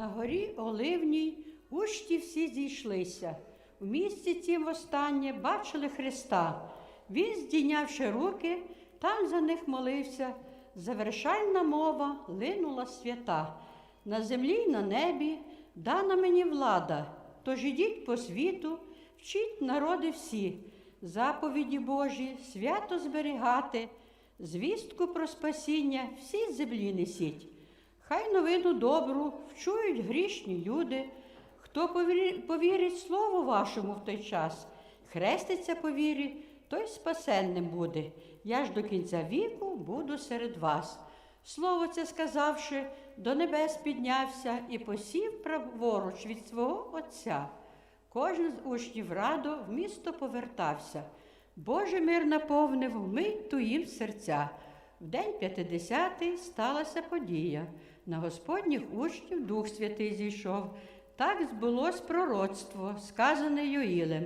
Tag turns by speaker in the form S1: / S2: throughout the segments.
S1: На горі Оливній учті всі зійшлися. В місті цім востаннє бачили Христа. Він, здійнявши руки, там за них молився. Завершальна мова линула свята. На землі й на небі дана мені влада. Тож ідіть по світу, вчіть народи всі, заповіді Божі, свято зберігати, звістку про спасіння всі землі несіть. Хай новину добру вчують грішні люди, хто повірить, слову вашому в той час, хреститься по вірі, той спасенним буде. Я ж до кінця віку буду серед вас. Слово це сказавши, до небес піднявся і посів праворуч від свого Отця. Кожен з учнів радо в місто повертався. Божий мир наповнив вмить ту їм серця. В день п'ятидесятий сталася подія. На Господніх учнів Дух Святий зійшов. Так збулось пророцтво, сказане Йоїлем.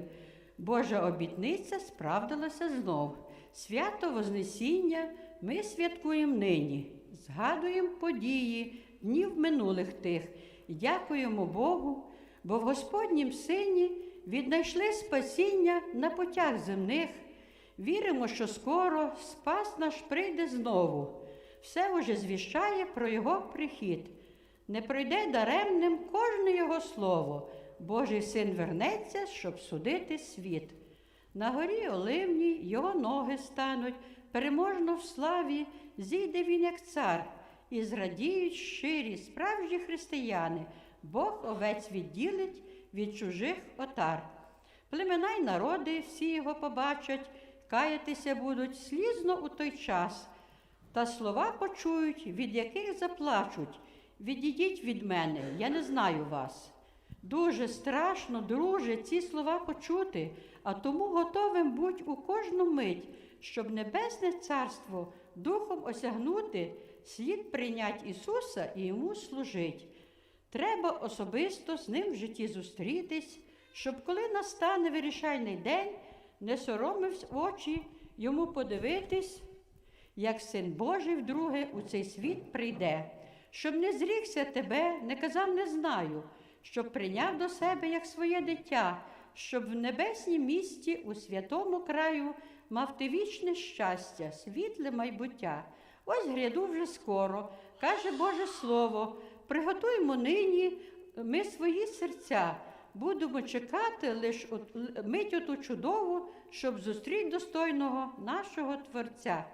S1: Божа обітниця справдилася знов. Свято Вознесіння ми святкуємо нині, згадуємо події днів минулих тих дякуємо Богу, бо в Господнім Сині віднайшли спасіння на путях земних. Віримо, що скоро спас наш прийде знову. Все уже звіщає про Його прихід. Не пройде даремним кожне Його слово. Божий син вернеться, щоб судити світ. На горі Оливній його ноги стануть, переможно в славі зійде він, як цар, і зрадіють щирі, справжні християни, Бог овець відділить від чужих отар. Племена й народи всі його побачать, каятися будуть слізно у той час, та слова почують, від яких заплачуть. Відійдіть від мене, я не знаю вас. Дуже страшно, друже, ці слова почути, а тому готовим будь у кожну мить, щоб Небесне Царство духом осягнути, слід прийнять Ісуса і йому служить. Треба особисто з ним в житті зустрітись, щоб коли настане вирішальний день, не соромився очі йому подивитись, як син Божий вдруге у цей світ прийде, щоб не зрікся тебе, не казав не знаю, щоб прийняв до себе як своє дитя, щоб в небеснім місті у святому краю мав ти вічне щастя, світле майбуття. Ось гряду вже скоро, каже Боже Слово, приготуймо нині ми свої серця, будемо чекати лиш от, мить оту чудову, щоб зустріти достойного нашого Творця.